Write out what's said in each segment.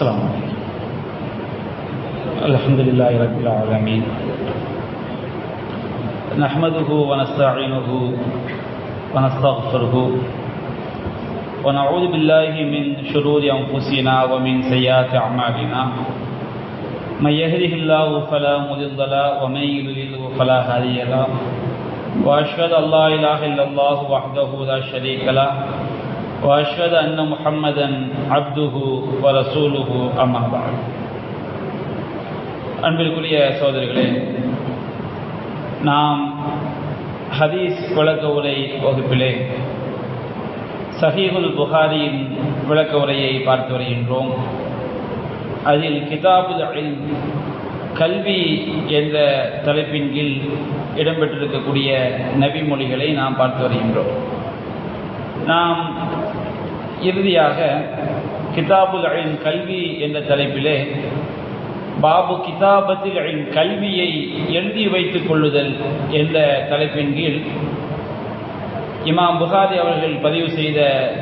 السلام عليكم. الحمد لله رب العالمين. نحمده ونستعينه ونستغفره ونعوذ بالله من شرور أنفسنا ومن سيئات أعمالنا. من يهده الله فلا مضل له ومن يضلل فلا هادي له. وأشهد أن لا إله إلا الله وحده لا شريك له. وأشهد أن محمدا عبده ورسوله أما بعد அன்பிற்குரிய சோதரிகளே நாம் ஹதீஸ் விளக்க உரை வகுப்பிலே சஹீகுல் புகாரியின் விளக்க உரையை பார்த்து வருகின்றோம் அதில் கிதாபுல் இல்ம் கல்வி என்ற தலைப்பின் கீழ் இடம்பெற்றிருக்கக்கூடிய நபி மொழிகளை நாம் பார்த்து வருகின்றோம் நாம் இறுதியாக கிதாபுல் அழின் கல்வி என்ற தலைப்பிலே பாபு கிதாபத்தில் கல்வியை எழுதி வைத்துக் கொள்ளுதல் என்ற தலைப்பின் கீழ் இமாம் புகாரி அவர்கள் பதிவு செய்த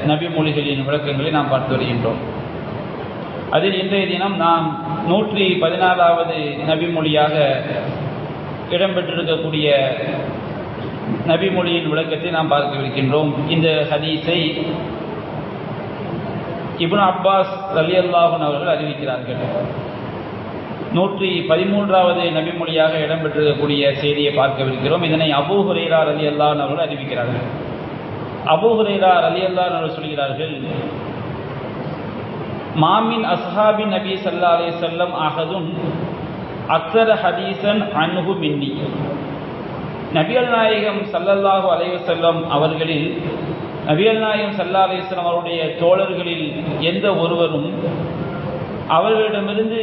நபி மொழிகளின் விளக்கங்களை நாம் பார்த்து வருகின்றோம். அதில் இன்றைய தினம் நாம் நூற்றி பதினாறாவது நபி மொழியாக இடம்பெற்றிருக்கக்கூடிய நபி மொழியின் விளக்கத்தை நாம் பார்க்கவிருக்கின்றோம் இந்த ஹதீஸை இப்னு அப்பாஸ் அலி அல்லாஹன் அவர்கள் அறிவிக்கிறார்கள். நூற்றி பதிமூன்றாவது நபிமொழியாக இடம்பெற்றிருக்கக்கூடிய செய்தியை பார்க்கவிருக்கிறோம். இதனை அபூ ஹுரேரா அலி அல்லான் அவர்கள் அறிவிக்கிறார்கள். அபூ ஹுரேரா அலி அல்லான் அவர்கள் சொல்கிறார்கள் மாமின் அஸ்ஹாபி நபி சல்லா அலே செல்லம் அகதும் அக்சர ஹதீசன் அன்ஹு மின்னி. நபியல் நாயகம் சல்லல்லாஹு அலைவசல்லம் அவர்களில் நபியல் நாயகம் சல்லா அலிஸ்லாம் அவருடைய தோழர்களில் எந்த ஒருவரும் அவர்களிடமிருந்து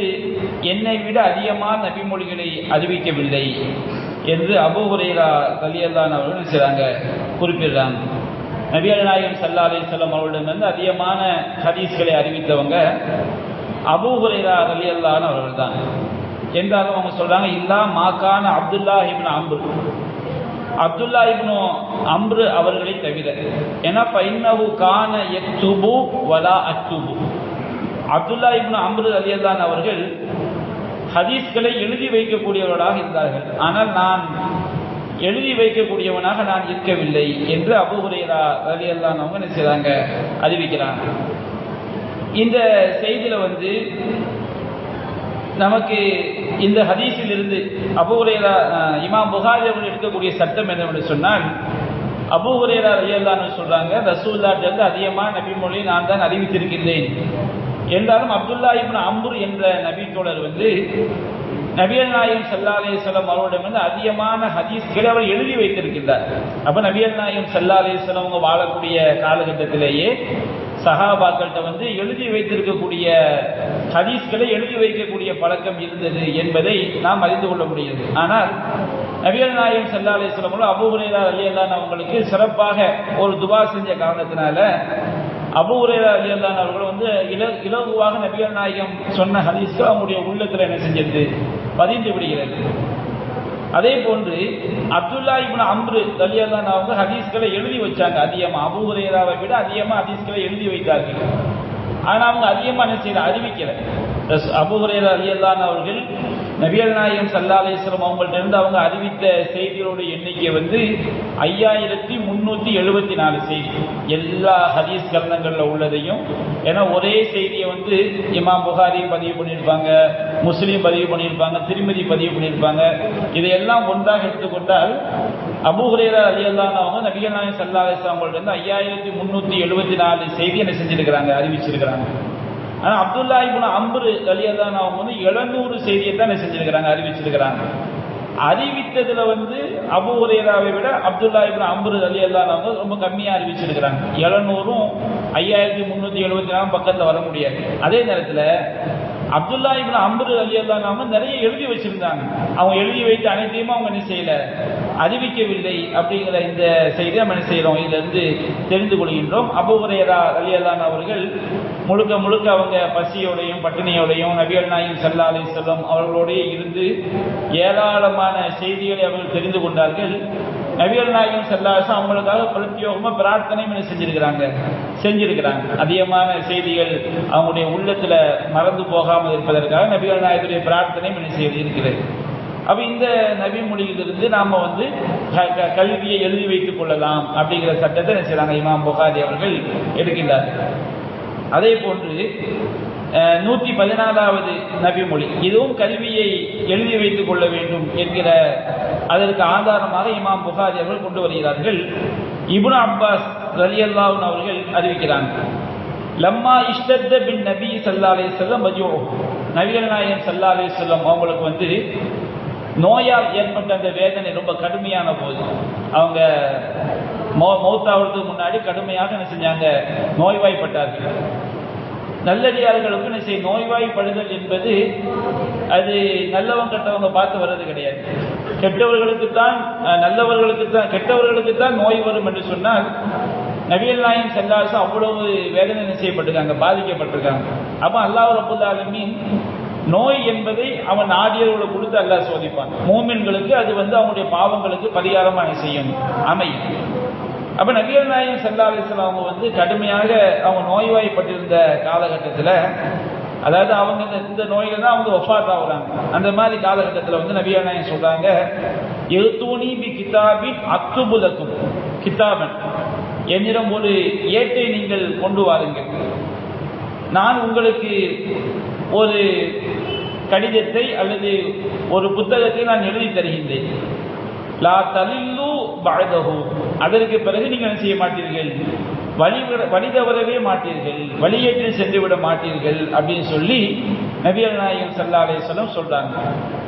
என்னை விட அதிகமான நபிமொழிகளை அறிவிக்கவில்லை என்று அபுஹுரேரா கலியல்லான் அவர்கள் செய்கிறாங்க குறிப்பிடுறாங்க. நபியல் நாயகம் சல்லா அலிஸ்லாம் அவர்களிடமிருந்து அதிகமான ஹதீஸ்களை அறிவித்தவங்க அபுஹுரேரா கலியல்லான் அவர்கள் தான். என்றாலும் அவங்க சொல்கிறாங்க இல்லா மாக்கான அப்துல்லா இப்னு அம்பு அப்துல்லா இப்னு அம்ரு அவர்களை தவிர. ஏன்னா பைன்னவு கான எக்துபு வலா அக்துபு. அப்துல்லா இப்னு அம்ரு அலியல்லான் அவர்கள் ஹதீஸ்களை எழுதி வைக்கக்கூடியவர்களாக இருந்தார்கள். ஆனால் நான் எழுதி வைக்கக்கூடியவனாக நான் இருக்கவில்லை என்று அபுஹுரேரா அலியல்லான் அவங்க என்ன அறிவிக்கிறாங்க. இந்த செய்தியில் வந்து நமக்கு இந்த ஹதீஸில் இருந்து அபுஹுரேரா இமாம் புகாரி அவர்கள் எடுக்கக்கூடிய சட்டம் என்னவென்று சொன்னால் அபுஹுரேரா அலியல்லான்னு சொல்றாங்க ரசூல்லாட்டு அதிகமாக நபிமொழி நான் தான் அறிவித்திருக்கின்றேன். என்றாலும் அப்துல்லா இப்னு அம்புர் என்ற நபி தோழர் வந்து நபியல் நாயம் சல்லா அலிஸ்லாம் அவரிடம் வந்து அதிகமான ஹதீஸ்களை அவர் எழுதி வைத்திருக்கின்றார். அப்ப நபியல் நாயம் சல்லா அலிஸ்லாம் அவங்க வாழக்கூடிய காலகட்டத்திலேயே சஹாபாக்கள்கிட்ட வந்து எழுதி வைத்திருக்கக்கூடிய ஹதீஸ்களை எழுதி வைக்கக்கூடிய பழக்கம் இருந்தது என்பதை நாம் அறிந்து கொள்ள முடியுது ஆனால் நபியல் நாயகம் சல்லா அலிஸ்லாம் அபுஹுரேரா அலி அல்லான் அவங்களுக்கு சிறப்பாக ஒரு துபா செஞ்ச காரணத்தினால அபுரேரா அலி அல்லான் அவர்கள் வந்து இல இலகுவாக நபிகள் நாயகம் சொன்ன ஹதீஸ்கள் அவங்களுடைய உள்ளத்தில் என்ன செஞ்சது? பதிந்து விடுகிறது. அதே போன்று அப்துல்லா இப்னு அம்ரு அலி அவங்க ஹதீஸ்களை எழுதி வச்சாங்க. அதிகமாக அபுரேராவை விட அதிகமாக ஹதீஸ்களை எழுதி வைத்தார்கள். ஆனால் அவங்க அதிகமாக என்ன செய்யல? அறிவிக்கல. அபுஹுரேரா அலி அல்லான் அவர்கள் நபியல் நாயகம் சல்லா அவங்கள்ட்ட இருந்து அவங்க அறிவித்த செய்திகளுடைய எண்ணிக்கை வந்து ஐயாயிரத்தி முன்னூற்றி எழுபத்தி நாலு செய்தி. எல்லா ஹதீஸ் கரணங்கள்ல உள்ளதையும் ஏன்னா ஒரே செய்தியை வந்து இமாம் புகாரி பதிவு பண்ணியிருப்பாங்க முஸ்லீம் பதிவு பண்ணியிருப்பாங்க திருமதி பதிவு பண்ணியிருப்பாங்க. இதையெல்லாம் ஒன்றாக எடுத்துக்கொண்டால் அபுஹுரேரா அலியல்லான் அவங்க நபிகள் நாயகம் சல்லா அலிஸ்லாம் அவங்கள்ட்ட இருந்து ஐயாயிரத்தி முன்னூற்றி எழுபத்தி நாலு செய்தி என்ன செஞ்சிருக்கிறாங்க அறிவிச்சிருக்கிறாங்க. ஆனால் அப்துல்லா இபுன் அம்பரு அலியதான் அவங்க வந்து எழுநூறு செய்தியை தான் செஞ்சிருக்கிறாங்க அறிவிச்சிருக்கிறாங்க. அறிவித்ததுல வந்து அபு உரையராவை விட அப்துல்லா இபின் அம்பரு அலி அவங்க ரொம்ப கம்மியாக அறிவிச்சிருக்கிறாங்க. எழுநூறும் ஐயாயிரத்தி முந்நூற்றி எழுபத்தி நாலு பக்கத்தில் வர முடியாது. அதே நேரத்தில் அப்துல்லா இபின் அம்பரு அலி அவங்க நிறைய எழுதி வச்சிருந்தாங்க. அவங்க எழுதி வைத்து அனைத்தையும் அவங்க என்ன செய்யல? அறிவிக்கவில்லை அப்படிங்கிற இந்த செய்தியை நம்ம என்ன செய்கிறோம் இதிலிருந்து தெரிந்து கொள்கின்றோம். அபுஹுரேரா அலியல்லான் அவர்கள் முழுக்க முழுக்க அவங்க பசியோடையும் பட்டினியோடையும் நபிகள் நாயும் சல்லா அலி செல்லம் இருந்து ஏராளமான செய்திகளை அவர்கள் தெரிந்து கொண்டார்கள். நவியல் நாயகம் செல்லாசம் அவங்களுக்காக பிரத்யோகமாக பிரார்த்தனையும் என்ன செஞ்சிருக்கிறாங்க? செஞ்சிருக்கிறாங்க. அதிகமான செய்திகள் அவங்களுடைய உள்ளத்தில் மறந்து போகாமல் இருப்பதற்காக நபிகள் நாயகத்துடைய பிரார்த்தனையும் என்ன செய்து இருக்கிறது. அப்போ இந்த நபி மொழியிலிருந்து நாம் வந்து க- க- கல்வியை எழுதி வைத்துக் கொள்ளலாம் அப்படிங்கிற சட்டத்தை என்ன செய்கிறாங்க இமாம் புகாரி அவர்கள் எடுக்கின்றார்கள். அதே போன்று நூற்றி பதினாலாவது நபி மொழி. இதுவும் கல்வியை எழுதி வைத்துக் கொள்ள வேண்டும் என்கிற அதற்கு ஆதாரமாக இமாம் புகாரி அவர்கள் கொண்டு வருகிறார்கள். இப்னு அப்பாஸ் ரலியல்லாஹு அவர்கள் அறிவிக்கிறாங்க. லம்மா இஷ்டத்த பின் நபி சல்லா அலே செல்லம் வஜூ நபிகள் நாயகம் சல்லா அலே செல்லம் அவங்களுக்கு வந்து நோயால் ஏற்பட்ட அந்த வேதனை ரொம்ப கடுமையான போது. அவங்க மௌ மௌத்தாவதுக்கு முன்னாடி கடுமையாக என்ன செஞ்சாங்க? நோய்வாய்ப்பட்டார்கள். நல்லடியார்களுக்கு என்ன செய்ய நோய்வாய்ப்படுதல் என்பது அது நல்லவங்க கெட்டவங்க பார்த்து வர்றது கிடையாது. கெட்டவர்களுக்கு தான் நல்லவர்களுக்கு தான் கெட்டவர்களுக்கு தான் நோய் வரும் என்று சொன்னால் நபிகள் நாயம் செல்லாசம் அவ்வளவு வேதனை என்ன செய்யப்பட்டிருக்காங்க? பாதிக்கப்பட்டிருக்காங்க. அப்போ அல்லாஹ் ரபுல் நோய் என்பதை அவன் நாடியவர்களை கொடுத்து அல்லாஹ் சோதிப்பான். மூமின்களுக்கு அது வந்து அவனுடைய பாவங்களுக்கு பரிகாரமாக செய்யும் அமையும். அப்ப நபிகள் நாயகம் செல்லா அலிஸ்லாம் அவங்க வந்து கடுமையாக அவங்க நோய்வாய்ப்பட்டிருந்த காலகட்டத்தில் அதாவது அவங்க இந்த- இந்த நோயில தான் அவங்க ஒஃபாத் ஆகுறாங்க. அந்த மாதிரி காலகட்டத்தில் வந்து நபிகள் நாயகம் சொல்றாங்க எழுத்தூனி பி கிதாபின் அக்துபுலக்கும் கிதாபன். என்னிடம் ஒரு ஏட்டை நீங்கள் கொண்டு வாருங்கள். நான் உங்களுக்கு ஒரு கடிதத்தை அல்லது ஒரு புத்தகத்தை நான் எழுதி தருகின்றேன். லா தலில்லு பழதகு அதற்கு பிறகு நீங்கள் செய்ய மாட்டீர்கள்? வழி விட- வழி தவறவே மாட்டீர்கள். வழியேற்றில் சென்று விட மாட்டீர்கள் அப்படின்னு சொல்லி நபியல் நாயகம் சல்லா அலையம் சொல்றாங்க.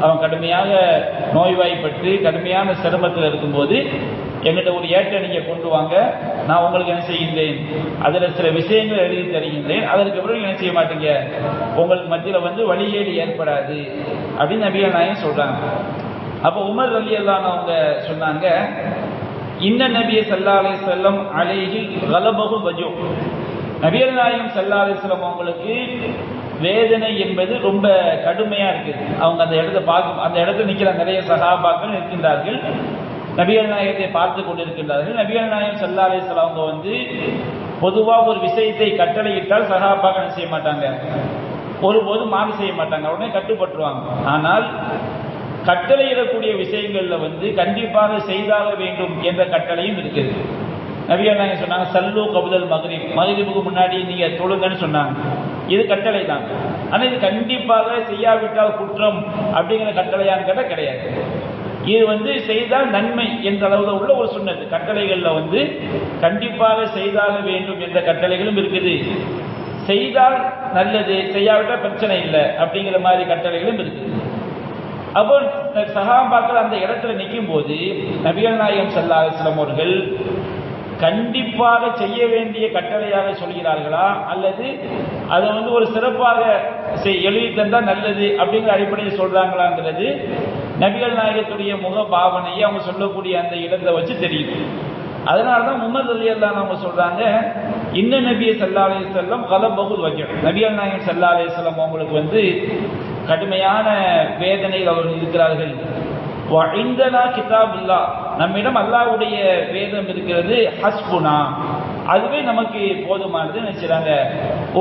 அவன் கடுமையாக நோய்வாய்ப்பட்டு கடுமையான சிரமத்தில் இருக்கும்போது எங்கிட்ட ஒரு ஏட்டை நீங்க கொண்டு வாங்க. நான் உங்களுக்கு என்ன செய்கின்றேன்? அதுல சில விஷயங்களை எழுதி தருகின்றேன். அதற்கு பிறகு என்ன செய்ய மாட்டீங்க? உங்களுக்கு மத்தியில வந்து வழியேடு ஏற்படாது. அப்படின்னு நபிகள் நாயகம் சொல்றாங்க. அப்போ உமர் அலி அவங்க சொன்னாங்க இன்ன நபிய சல்லா அலி செல்லம் அலைஹில் கலபகு வஜோ. நபியல் நாயகம் சல்லா அலிஸ்லாம் அவங்களுக்கு வேதனை என்பது ரொம்ப கடுமையா இருக்குது. அவங்க அந்த இடத்த பார்க்க அந்த இடத்துல நிற்கிற நிறைய சகாபாக்கள் இருக்கின்றார்கள். நபிகள் நாயகத்தை பார்த்து கொண்டிருக்கின்றார்கள். நபிகள் நாயகம் சல்லா அலிஸ்லாம் அவங்க வந்து பொதுவாக ஒரு விஷயத்தை கட்டளையிட்டால் சகாபாக செய்ய மாட்டாங்க? ஒருபோதும் மாறு செய்ய மாட்டாங்க. உடனே கட்டுப்பட்டுருவாங்க. ஆனால் கட்டளையிடக்கூடிய விஷயங்கள்ல வந்து கண்டிப்பாக செய்தாக வேண்டும் என்ற கட்டளையும் இருக்குது நபிகள் நாயகம் சொன்னாங்க சல்லு கபுதல் மகரிப். மகரிப்புக்கு முன்னாடி நீங்க தொழுங்கன்னு சொன்னாங்க. இது கட்டளை தான். ஆனால் இது கண்டிப்பாக செய்யாவிட்டால் குற்றம் அப்படிங்கிற கட்டளையான்னு கேட்டால் கிடையாது. இது வந்து செய்தால் நன்மை என்ற அளவில் உள்ள ஒரு சுண்ணத்து. கட்டளைகளில் வந்து கண்டிப்பாக செய்தாக வேண்டும் என்ற கட்டளைகளும் இருக்குது. செய்தால் நல்லது செய்யாவிட்டால் பிரச்சனை இல்லை அப்படிங்கிற மாதிரி கட்டளைகளும் இருக்குது. அப்போ சகாபாக்கள் அந்த இடத்துல நிற்கும் போது நபிகள் நாயகம் செல்லாத சிலமோர்கள் அவர்கள் கண்டிப்பாக செய்ய வேண்டிய கட்டளையாக சொல்கிறார்களா? அல்லது அதை வந்து ஒரு சிறப்பாக செய்- எழுதி தந்தால் நல்லது அப்படிங்கிற அடிப்படையில் சொல்றாங்களாங்கிறது நபிகள் நாயகத்துடைய முக பாவனையை அவங்க சொல்லக்கூடிய அந்த இடத்தை வச்சு தெரியுது. அதனால தான் முகமது அலி அல்லாஹ் அவங்க சொல்றாங்க இன்ன நபிய சல்லா அலி செல்லம் கலபகுல் வஜம் நபிகள் நாயகம் சல்லா அலி செல்லம் அவங்களுக்கு வந்து கடுமையான வேதனையில் அவர்கள் இருக்கிறார்கள். இந்தனா கிதாபுல்லா நம்மிடம் அல்லாஹ்வுடைய வேதம் இருக்கிறது ஹஸ்புனா. அதுவே நமக்கு போதுமானது நினைச்சாங்க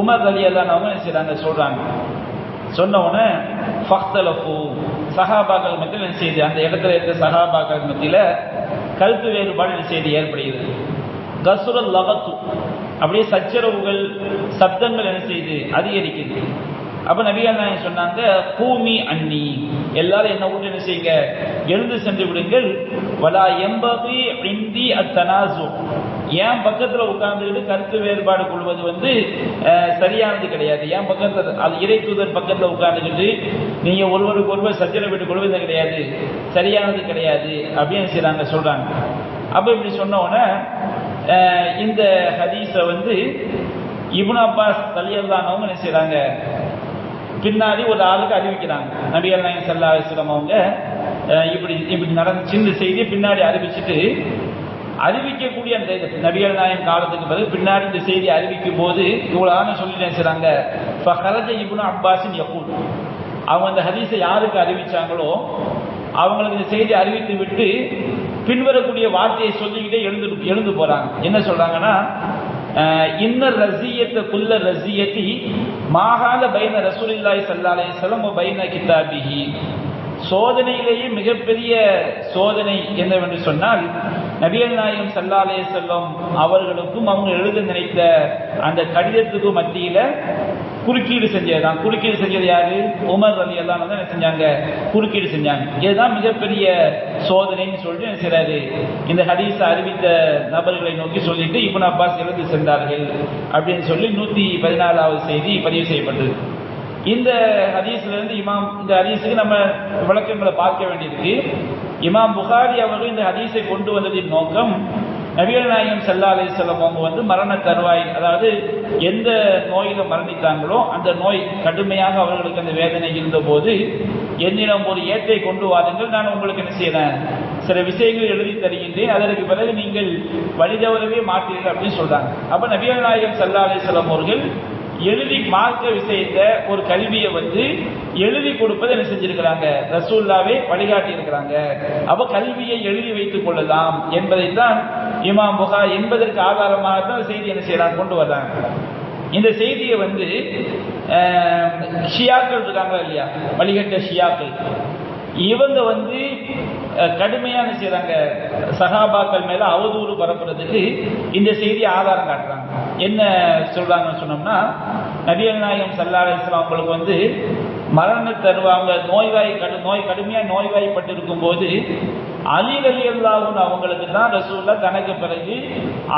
உமர் அலி அல்லாஹ் அவங்க நினைச்சாங்க சொல்றாங்க. சொன்ன உடனே ஃபக்தலஃபு. சஹாபாக்கள் மத்தியில் என்ன செய்யுது அந்த இடத்துல இருக்க சஹாபாக்கள் மத்தியில் கருத்து வேறுபாடு என்ன செய்து ஏற்படுகிறது? கசுரல் லவத்து அப்படியே சச்சரவுகள் சப்தங்கள் என்ன செய்யுது அதிகரிக்குது அப்ப நபிகள் நாயகம் சொன்னாங்க? பூமி அன்னி. எல்லாரும் என்ன விட்டு என்ன செய்யுங்க? எழுந்து சென்று விடுங்கள். வலா எம்பது அத்தனாசு என் பக்கத்துல உட்கார்ந்துக்கிட்டு கருத்து வேறுபாடு கொள்வது வந்து சரியானது கிடையாது. என் பக்கத்துல அது இறை தூதர் பக்கத்துல உட்கார்ந்துக்கிட்டு நீங்க ஒருவருக்கு ஒருவர் சச்சரவு விட்டு கொள்வது கிடையாது. சரியானது கிடையாது அப்படின்னு செய்கிறாங்க சொல்றாங்க. அப்ப இப்படி சொன்ன இந்த ஹதீஸை வந்து இபுன் அப்பாஸ் தலியல்லானவங்க என்ன செய்கிறாங்க பின்னாடி ஒரு ஆளுக்கு அறிவிக்கிறாங்க. நபிகள் நாயன் சல்லா அவங்க இப்படி இப்படி நடந்து சின்ன செய்தி பின்னாடி அறிவிச்சுட்டு அறிவிக்கக்கூடிய அந்த இது, நபிகள் காலத்துக்கு பிறகு பின்னாடி இந்த செய்தி அறிவிக்கும் போது இவ்வளவு சொல்லி நினைச்சாங்க ஃபஹரஜ இப்னு அப்பாஸின் எப்போது அவங்க அந்த ஹதீஸை யாருக்கு அறிவிச்சாங்களோ அவங்களுக்கு இந்த செய்தி அறிவித்து விட்டு பின்வரக்கூடிய வார்த்தையை சொல்லிக்கிட்டே எழுந்து எழுந்து போறாங்க. என்ன சொல்றாங்கன்னா அஹ், இன்ன ரசியத்தை குல்ல ரசியத்தி மாகாத பைன ரசூலில்லாய் ஸல்லல்லாஹு அலைஹி பைன கிதாபிஹி. சோதனையிலேயே மிகப்பெரிய சோதனை என்னவென்று சொன்னால் நபியல் நாயகம் சல்லாலே அலைஹி அவர்களுக்கும் அவங்க எழுத நினைத்த அந்த கடிதத்துக்கும் மத்தியில குறுக்கீடு செஞ்சதுதான். குறுக்கீடு செஞ்சது யாரு? உமர் அலி எல்லாம் தான் என்ன செஞ்சாங்க? குறுக்கீடு செஞ்சாங்க. இதுதான் மிகப்பெரிய சோதனைன்னு சொல்லிட்டு என்ன செய்றாரு? இந்த ஹதீஸை அறிவித்த நபர்களை நோக்கி சொல்லிட்டு இப்னு அப்பாஸ் எழுந்து சென்றார்கள் அப்படின்னு சொல்லி நூத்தி பதினாலாவது செய்தி பதிவு செய்யப்பட்டது. இந்த ஹதீஸ்ல இருந்து இமாம் இந்த ஹதீஸுக்கு நம்ம விளக்கங்களை பார்க்க வேண்டியிருக்கு. இமாம் புகாரி அவர்கள் இந்த ஹதீஸை கொண்டு வந்ததின் நோக்கம் நபிகள் நாயகம் ஸல்லல்லாஹு அலைஹி அவங்க வந்து மரண தருவாய் அதாவது எந்த நோயில மரணித்தாங்களோ அந்த நோய் கடுமையாக அவர்களுக்கு அந்த வேதனை இருந்தபோது என்னிடம் ஒரு ஏற்றை கொண்டு வாருங்கள் நான் உங்களுக்கு என்ன செய்யறேன்? சில விஷயங்கள் எழுதி தருகின்றேன் அதற்கு பிறகு நீங்கள் வழிதவரவே மாற்றீர்கள் அப்படின்னு சொல்றாங்க. அப்ப நபிகள் நாயகம் ஸல்லல்லாஹு அலைஹி அவர்கள் எழுதி மார்க்க விஷயத்த ஒரு கல்வியை வந்து எழுதி கொடுப்பதை என்ன செஞ்சிருக்கிறாங்க? ரசூல்லாவே வழிகாட்டி இருக்கிறாங்க அப்ப கல்வியை எழுதி வைத்துக் கொள்ளலாம் என்பதைத்தான் இமாம் புகா என்பதற்கு ஆதாரமாக தான் செய்தி என்ன செய்யறாங்க? கொண்டு வர்றாங்க. இந்த செய்தியை வந்து ஷியாக்கள் இருக்காங்களா இல்லையா? வழிகட்ட ஷியாக்கள். இவங்க வந்து கடுமையான என்ன செய்றாங்க? சகாபாக்கள் மேல அவதூறு பரப்புறதுக்கு இந்த செய்தி ஆதாரம் காட்டுறாங்க. என்ன சொல்றாங்கன்னு சொன்னோம்னா நபிகள் நாயகம் ஸல்லல்லாஹு அலைஹி அவங்களுக்கு வந்து மரணம் தருவாங்க நோய்வாய் கடு நோய் கடுமையாக நோய்வாய்ப்பட்டு இருக்கும்போது அலி அலி அல்லாவும் அவங்களுக்கு தான் ரசூல்லா தனக்கு பிறகு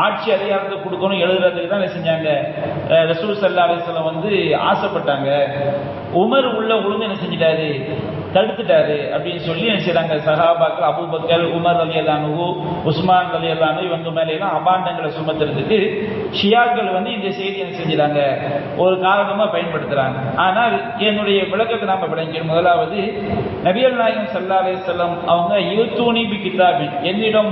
ஆட்சி அதிகாரத்தை கொடுக்கணும் எழுதுறதுக்கு தான் என்ன செஞ்சாங்க. ரசூல் சல்லா அலிஸ்லாம் வந்து ஆசைப்பட்டாங்க. உமர் உள்ள உளுந்து என்ன செஞ்சிட்டாரு? தடுத்துட்டாரு அப்படின்னு சொல்லி என்ன செய்றாங்க? சஹாபாக்கள் அபூபக்கர் உமர் அலி அல்லானு உஸ்மான் அலி அல்லானு இவங்க மேலாம் எல்லாம் அபாண்டங்களை சுமத்துறதுக்கு ஷியாக்கள் வந்து இந்த செய்தி என்ன செஞ்சுறாங்க ஒரு காரணமா பயன்படுத்துறாங்க. ஆனால் என்னுடைய விளக்கத்தை நாம விளங்கிடும் முதலாவது நபியல் நாயகம் சல்லா அலைஹி வஸல்லம் அவங்க யூத்தூனி பி கிதாபின் என்னிடம்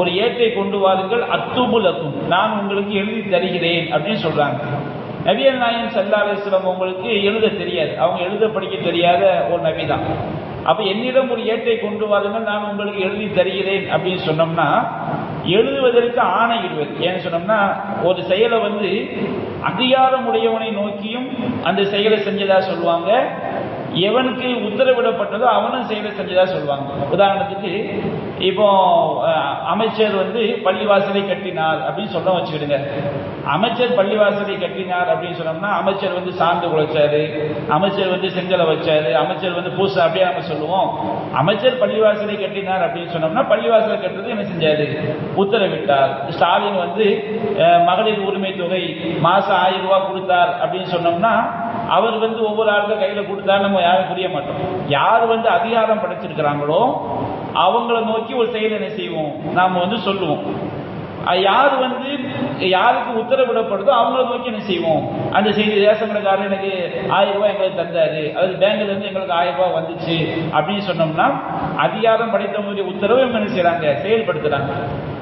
ஒரு ஏற்றை கொண்டு வாருங்கள் அத்துபுலக்கும் நான் உங்களுக்கு எழுதி தருகிறேன் அப்படின்னு சொல்றாங்க. நவியன் நாயன் ஸல்லல்லாஹு அலைஹி உங்களுக்கு எழுத தெரியாது. அவங்க எழுத படிக்க தெரியாத ஒரு நபி தான். அப்போ என்னிடம் ஒரு ஏற்றை கொண்டு வாருங்கள் நான் உங்களுக்கு எழுதி தருகிறேன் அப்படின்னு சொன்னோம்னா எழுதுவதற்கு ஆணையிடுவது ஏன்னு சொன்னோம்னா ஒரு செயலை வந்து அதிகாரம் உடையவனை நோக்கியும் அந்த செயலை செஞ்சதா சொல்லுவாங்க. எவனுக்கு உத்தரவிடப்பட்டதோ அவனும் செயலை செஞ்சதா சொல்லுவாங்க. உதாரணத்துக்கு இப்போ அமைச்சர் வந்து பள்ளிவாசலை கட்டினார் அப்படின்னு சொல்ல வச்சுக்கிடுங்க. அமைச்சர் பள்ளிவாசலை கட்டினார் அப்படின்னு சொன்னோம்னா அமைச்சர் வந்து சார்ந்து குழைச்சாரு அமைச்சர் வந்து செங்கலை வச்சாரு அமைச்சர் வந்து பூசை அப்படியே நம்ம சொல்லுவோம். அமைச்சர் பள்ளிவாசலை கட்டினார் அப்படின்னு சொன்னோம்னா பள்ளிவாசலை கட்டுறது என்ன செஞ்சாரு? உத்தரவிட்டார். ஸ்டாலின் வந்து மகளிர் உரிமை தொகை மாசம் ஆயிரம் ரூபாய் கொடுத்தார் அப்படின்னு சொன்னோம்னா அவர் வந்து ஒவ்வொரு ஆளுக்கும் கையில் கொடுத்தா நம்ம யாரும் புரிய மாட்டோம். யார் வந்து அதிகாரம் படைச்சிருக்கிறாங்களோ அவங்கள நோக்கி ஒரு செயல் என்ன செய்வோம்? நாம வந்து சொல்லுவோம். யார் வந்து யாருக்கு உத்தரவிடப்படுதோ அவங்கள நோக்கி என்ன செய்வோம்? அந்த செய்தி ரேஷன் கடைக்காரர் எனக்கு ஆயிரம் ரூபாய் எங்களுக்கு தந்தாரு. அதாவது பேங்க்ல இருந்து எங்களுக்கு ஆயிரம் ரூபாய் வந்துச்சு அப்படின்னு சொன்னோம்னா அதிகாரம் படைத்தவங்களுடைய உத்தரவை இவங்க என்ன செய்யறாங்க செயல்படுத்துறாங்க.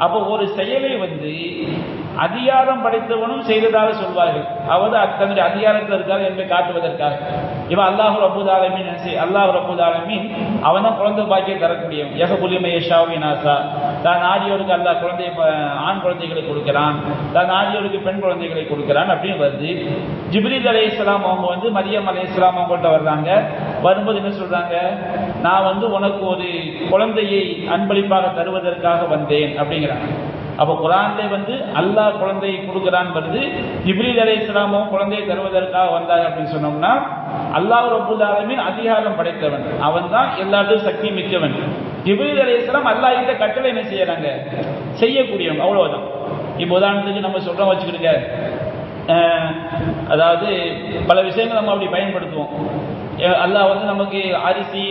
அப்போ ஒரு செயலை வந்து அதிகாரம் படைத்தவனும் செய்ததாக சொல்வார்கள். அவர் தன்னுடைய அதிகாரத்தில் இருக்கார் என்பதை காட்டுவதற்காக. இவன் அல்லாஹு ரபுல் ஆலமின் என்ன செய் அல்லாஹ் ரபுல் அவன் தான் குழந்தை பாக்கியம் தரக்கூடியவன். யக புலிமை யஷாவி நாசா. தான் ஆடியோருக்கு அல்லாஹ் குழந்தை ப- ஆண் குழந்தைகளை கொடுக்கிறான். தான் ஆடியோருக்கு பெண் குழந்தைகளை கொடுக்கிறான் அப்படின்னு வருது. ஜிப்ரீத் அலை இஸ்லாம் அவங்க வந்து மரியம் அலி இஸ்லாம் அவங்கள்ட்ட வர்றாங்க. வரும்போது என்ன சொல்றாங்க? நான் வந்து உனக்கு ஒரு குழந்தையை அன்பளிப்பாக தருவதற்காக வந்தேன் அப்படிங்கிறாங்க. அப்போ குரான்ல வந்து அல்லாஹ் குழந்தையை கொடுக்கிறான் வருது. ஜிப்ரீல் அலி இஸ்லாமும் குழந்தையை தருவதற்காக வந்தாங்க அப்படின்னு சொன்னோம்னா அல்லாஹ் ரபுல் அதிகாரம் படைத்தவன். அவன் தான் எல்லாத்தையும் சக்தி மிக்கவன். ஜிப்ரீல் அலை இஸ்லாம் அல்லாஹ் கட்டளை என்ன செய்யறாங்க? செய்யக்கூடியவங்க அவ்வளவுதான். இப்போ உதாரணத்துக்கு நம்ம சொல்றோம் வச்சுக்கிடுங்க. அதாவது பல விஷயங்கள் நம்ம அப்படி பயன்படுத்துவோம். அல்லாஹ் வந்து நமக்கு அரிசி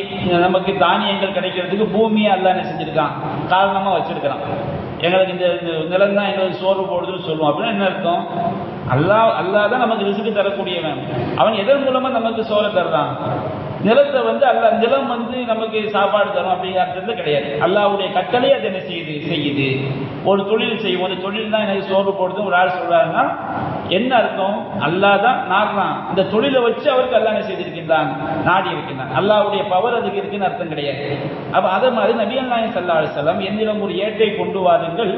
நமக்கு தானியங்கள் கிடைக்கிறதுக்கு பூமியை அல்லாஹ் என்ன செஞ்சிருக்கான்? காரணமாக வச்சிருக்கிறான். எங்களுக்கு இந்த இந்த நிலம் தான் எங்களுக்கு சோறு போடுதுன்னு சொல்லுவோம். அப்படின்னா என்ன அர்த்தம்? அல்லாஹ் அல்லாஹ் தான் நமக்கு ரிசுக்கு தரக்கூடியவன். அவன் எதன் மூலமாக நமக்கு சோறை தர்றான்? நிலத்தை வந்து அல்ல நிலம் வந்து நமக்கு சாப்பாடு தரும் அப்படிங்கிற அர்த்தத்தில் கிடையாது. அல்லாவுடைய கட்டளை அது என்ன செய்யுது? செய்யுது. ஒரு தொழில் செய்யும் ஒரு தொழில் தான் எனக்கு சோறு போடுது ஒரு ஆள் சொல்றாருன்னா என்ன அர்த்தம்? அல்லாஹ் தான் நாடுறான். இந்த தொழிலை வச்சு அவருக்கு அல்லா என்ன செய்திருக்கின்றான்? நாடி இருக்கின்றான். அல்லாவுடைய பவர் அதுக்கு இருக்குன்னு அர்த்தம் கிடையாது. அப்போ அதே மாதிரி நபியல் நாயன் சல்லா அலிசல்லாம் என்னிடம் ஒரு ஏட்டை கொண்டு வாருங்கள்.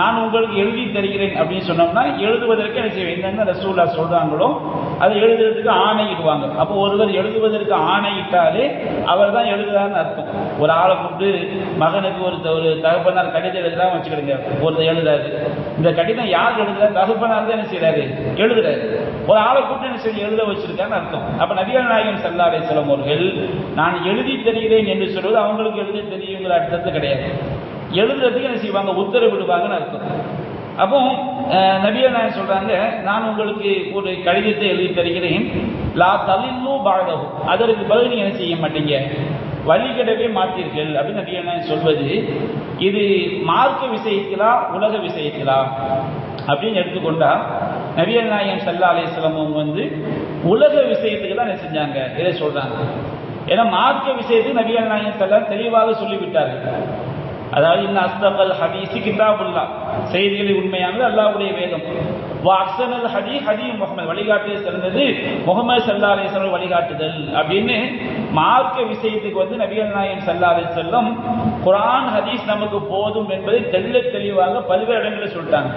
நான் உங்களுக்கு எழுதி தருகிறேன். அப்படின்னு சொன்னோம்னா எழுதுவதற்கு என்ன செய்வேன் என்னென்ன ரசூல்லா சொல்றாங்களோ அதை எழுதுறதுக்கு ஆணையிடுவாங்க அப்போ ஒருவர் எழுதுவதற்கு ஆணையிட்டாலே அவர் தான் எழுதுறாருன்னு அர்த்தம். ஒரு ஆளை கூப்பிட்டு மகனுக்கு ஒரு ஒரு தகப்பனார் கடிதம் எழுதுறாங்க வச்சுக்கிடுங்க. ஒருத்தர் எழுதுறாரு. இந்த கடிதம் யார் எழுதுறாரு தகப்பனார் தான் என்ன செய்யறாரு எழுதுறாரு. ஒரு ஆளை கூப்பிட்டு என்ன செய்ய எழுத வச்சிருக்கான்னு அர்த்தம். அப்ப நபிகள் நாயகன் சல்லா அலிஸ்லாம் அவர்கள் நான் எழுதி தெரிகிறேன் என்று சொல்வது அவங்களுக்கு எழுதி தெரியுங்கிற அர்த்தத்தை கிடையாது. எழுதுறதுக்கு என்ன செய்வாங்க? உத்தரவிடுவாங்கன்னு அர்த்தம். அப்போ நபியல் நாயன் சொல்றாங்க? நான் உங்களுக்கு ஒரு கடிதத்தை எழுதி தருகிறேன். லா தலில்லு பாழகு அதற்கு பதில் நீங்க என்ன செய்ய மாட்டீங்க? வழிகிடவே மாட்டீர்கள். அப்படின்னு நபியல் நாயன் சொல்வது? இது மார்க்க விஷயத்திலா உலக விஷயத்திலா? அப்படின்னு எடுத்துக்கொண்டா நபியல் நாயன் சல்லா அலிஸ்லாம் வந்து உலக விஷயத்துக்கு தான் என்ன செஞ்சாங்க? இதை சொல்றாங்க. ஏன்னா மார்க்க விஷயத்துக்கு நபியல் நாயன் சல்லா தெளிவாக சொல்லிவிட்டார்கள். அதாவது இந்த அஸ்தகல் ஹதீஸு கிதாபுல்லா. செய்திகளை உண்மையானது அல்லாவுடைய வேதம். அக்சனல் ஹதி ஹதி முகமது வழிகாட்டு சிறந்தது முகமது சல்லா அலிஸ்வரம் வழிகாட்டுதல் அப்படின்னு மார்க்க விஷயத்துக்கு வந்து நபிகள் நாயகம் சல்லா அலி செல்லம் குரான் ஹதீஸ் நமக்கு போதும் என்பதை தெல்ல தெளிவாக பல்வேறு இடங்களில் சொல்லிட்டாங்க.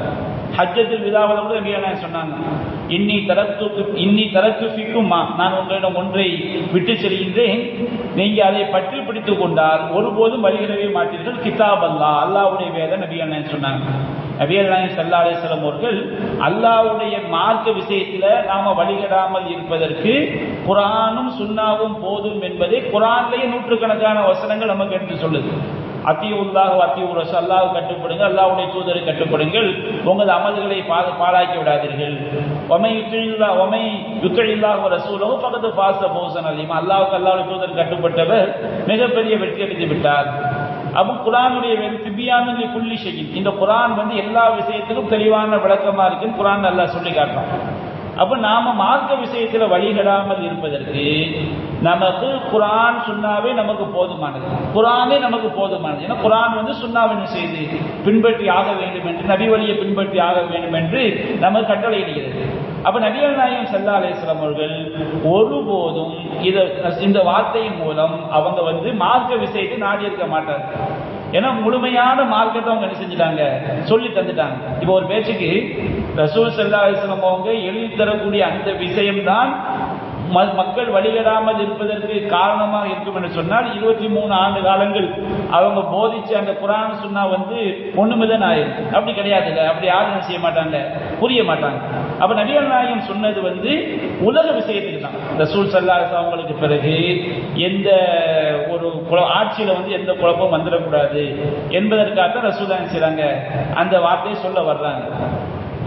ஹஜ்ஜத்தில் விதாவத கூட நபிகள் சொன்னாங்க. இன்னி தரத்து இன்னி தரத்து ஃபிக்குமா நான் உங்களிடம் ஒன்றை விட்டு செல்கின்றேன். நீங்கள் அதை பற்றி பிடித்துக் கொண்டால் ஒருபோதும் வழிகிடவே மாட்டீர்கள். கிதாப் அல்லா அல்லாவுடைய வேதம் நபிகள் சொன்னாங்க. நபிகள் நாயகம் சல்லா அலிஸ்லாம் அவர்கள் அல்லாவுடைய மார்க்க விஷயத்துல நாம வழிகிடாமல் இருப்பதற்கு குரானும் சுண்ணாவும் போதும் என்பதை குரான்லேயே நூற்றுக்கணக்கான வசனங்கள் நமக்கு எடுத்து சொல்லுது. அத்தியுல்லாக அத்தியூர் ரசு அல்லாஹ் கட்டுப்படுங்கள் அல்லாவுடைய தூதரை கட்டுப்படுங்கள். உங்கள் அமல்களை பாது பாழாக்கி விடாதீர்கள். ஒமை யுத்தில்லா ஒமை யுத்தில்லாக ரசூலவும் பக்கத்து பாச போசன் அலிமா. அல்லாவுக்கு அல்லாவுடைய தூதர் கட்டுப்பட்டவர் மிகப்பெரிய வெற்றி அடைந்து விட்டார். அப்போ குரானுடைய திபியானு புள்ளி செய்யும் இந்த குரான் வந்து எல்லா விஷயத்துக்கும் தெளிவான விளக்கமா இருக்குன்னு குரான் நல்லா சொல்லி காட்டுறோம் அப்ப நாம மார்க்க விஷயத்துல வழிகடாமல் இருப்பதற்கு நமக்கு குரான் சுண்ணாவே நமக்கு போதுமானது. குரானே நமக்கு போதுமானது. ஏன்னா குரான் வந்து சுண்ணாவின் செய்து பின்பற்றி ஆக வேண்டும் என்று நபி வழியை பின்பற்றி ஆக வேண்டும் என்று நமக்கு கட்டளையிடுகிறது. அப்ப நபிகள் நாயகம் சல்லா அலிஸ்லாம் அவர்கள் ஒருபோதும் இதை இந்த வார்த்தையின் மூலம் அவங்க வந்து மார்க்க விஷயத்தை நாடி இருக்க மாட்டாங்க. ஏன்னா முழுமையான மார்க்கத்தை அவங்க என்ன செஞ்சுட்டாங்க? சொல்லி தந்துட்டாங்க. இப்போ ஒரு பேச்சுக்கு ரசூல் சல்லா அலிஸ்லாம் அவங்க எழுதி தரக்கூடிய அந்த விஷயம்தான் மக்கள் வழிகடாமல் இருப்பதற்கு காரணமாக இருக்கும் என்று சொன்னால் இருபத்தி மூணு ஆண்டு காலங்கள் அவங்க போதிச்ச அந்த குரான் சொன்னா வந்து ஒண்ணுமிதன் ஆயிருக்கு. அப்படி கிடையாது அப்படி யாரும் செய்ய மாட்டாங்க? புரிய மாட்டாங்க. அப்ப நபிகள் நாயகம் சொன்னது வந்து உலக விஷயத்துக்கு தான். ரசூல் சல்லாஸ் அவங்களுக்கு பிறகு எந்த ஒரு ஆட்சியில வந்து எந்த குழப்பம் வந்துடக்கூடாது என்பதற்காக தான் ரசூல் செய்றாங்க? அந்த வார்த்தையை சொல்ல வர்றாங்க.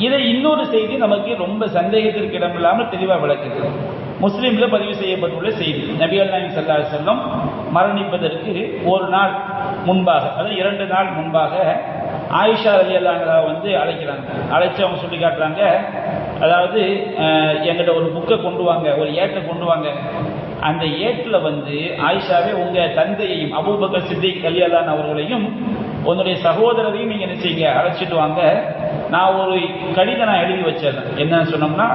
இதை இன்னொரு செய்தி நமக்கு ரொம்ப சந்தேகத்திற்கு இடமில்லாமல் தெளிவாக விளக்குது முஸ்லீம்ல பதிவு செய்யப்பட்டுள்ள செய்தி. நபிகள் நாயகம் சல்லா செல்லம் மரணிப்பதற்கு ஒரு நாள் முன்பாக அதாவது இரண்டு நாள் முன்பாக ஆயிஷா அலி அல்லாங்களா வந்து அழைக்கிறாங்க. அழைச்சி அவங்க சொல்லி காட்டுறாங்க அதாவது எங்கிட்ட ஒரு புக்கை கொண்டு வாங்க ஒரு ஏட்டை கொண்டு வாங்க. அந்த ஏட்டில் வந்து ஆயிஷாவே உங்கள் தந்தையையும் அபூபக்கர் சித்திக் கல்யாண் அவர்களையும் உன்னுடைய சகோதரரையும் நீங்கள் என்ன செய்யுங்க? அழைச்சிட்டு வாங்க. நான் ஒரு கடிதம் நான் எழுதி வச்சிடறேன் என்னன்னு சொன்னோம்னா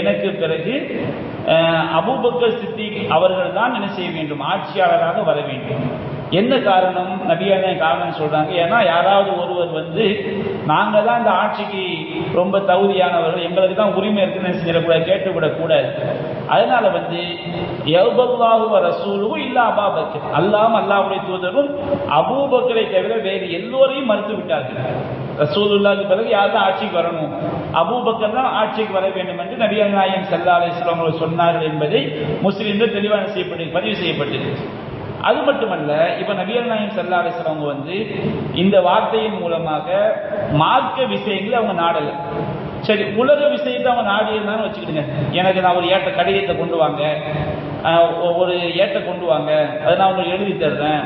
எனக்கு பிறகு அபூபக்கர் சித்திக் அவர்கள் தான் என்ன செய்ய வேண்டும்? ஆட்சியாளராக வர வேண்டும். என்ன காரணம்? நபியான காரணம் சொல்கிறாங்க ஏன்னா யாராவது ஒருவர் வந்து நாங்கள் தான் இந்த ஆட்சிக்கு ரொம்ப தகுதியானவர்கள் எங்களுக்கு தான் உரிமை இருக்குன்னு செஞ்சிடக்கூடாது கேட்டுவிடக்கூடாது அதனால வந்து எவ்வளவு ரசூலும் இல்ல அபாபக்கர் அல்லாம் அல்லாவுடைய தூதரும் அபூபக்கரை தவிர வேறு எல்லோரையும் மறுத்து விட்டார்கள். ரசூலுல்லாக்கு பிறகு யார் தான் ஆட்சிக்கு வரணும்? அபூபக்கர் தான் ஆட்சிக்கு வர வேண்டும் என்று நபிகள் நாயம் சல்லா அலிஸ்லாம் சொன்னார்கள் என்பதை முஸ்லீம்கள் தெளிவான செய்யப்பட்டு பதிவு செய்யப்பட்டிருக்கு அது மட்டுமல்ல இப்ப நபியல் நாயம் சல்லா அலிஸ்லவங்க வந்து இந்த வார்த்தையின் மூலமாக மார்க்க விஷயங்களை அவங்க நாடலை. சரி உலக விஷயத்தை அவன் ஆடியிருந்தான்னு வச்சுக்கிடுங்க. எனக்கு நான் ஒரு ஏற்ற கடிதத்தை கொண்டு வாங்க. ஒரு ஏற்ற கொண்டு வாங்க. அதை நான் உங்களுக்கு எழுதி தர்றேன்.